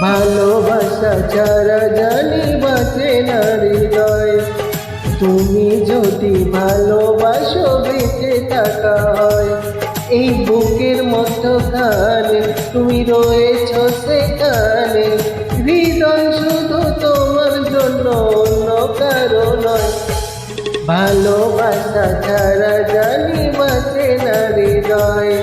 ভালোবাসা ছাড়া জানি বাঁচে না হৃদয়। তুমি যদি ভালোবাসো বেঁচে থাকা হয়। এই বুকের মতো মধ্যখানে তুমি রয়েছ সেখানে। হৃদয় শুধু তোমার জন্য, অন্য কারও নয়। ভালোবাসা ছাড়া জানি বাঁচে না হৃদয়।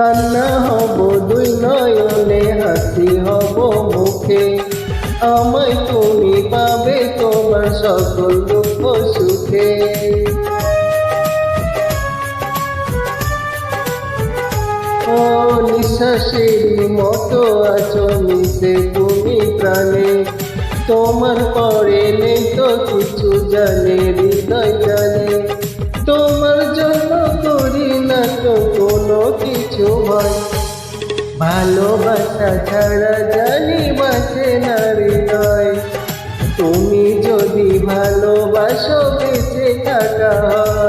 কান্না হব, দুই নয়নে হাসি হব মুখে। আমায় তুমি পাবে তোমার সকল দুঃখ সুখে। ও নিঃশ্বাসের মতো আছো মিশে তুমি প্রাণে। তোমার পরে নেই তো কিছু জানে, হৃদয় জানে। হয় ভালোবাসা ছাড়া জানি বাঁচে না হৃদয়। তুমি যদি ভালোবাসো বেঁচে থাকা হয়।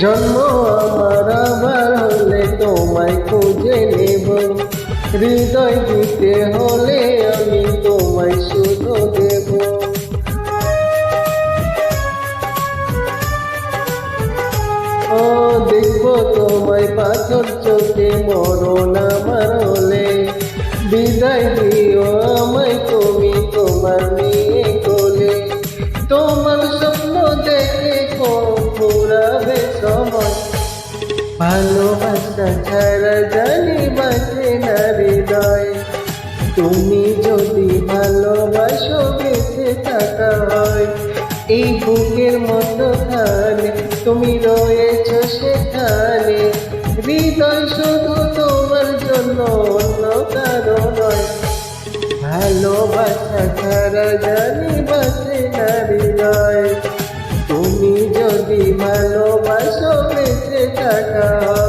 জন্ম আমার আবার হলে তোমায় খুঁজে নেব। হৃদয় দিতে হলে আমি তোমায় শুধু দেব। ও, দেখব তোমায় পাথর চোখে মরণ আমার হলে। বিদায় দিও আমায় ভালোবাসা ছাড়া জানি বাঁচে না হৃদয় তুমি যদি ভালোবাসো বেঁচে থাকা হয়। এই বুকের মতো খানে তুমি রয়েছ সেখানে। হৃদয় শুধু তোমার জন্য, অন্য কারও নয়। ভালোবাসা ছাড়া জানি বাঁচে না হৃদয় তুমি যদি ভালো দেখা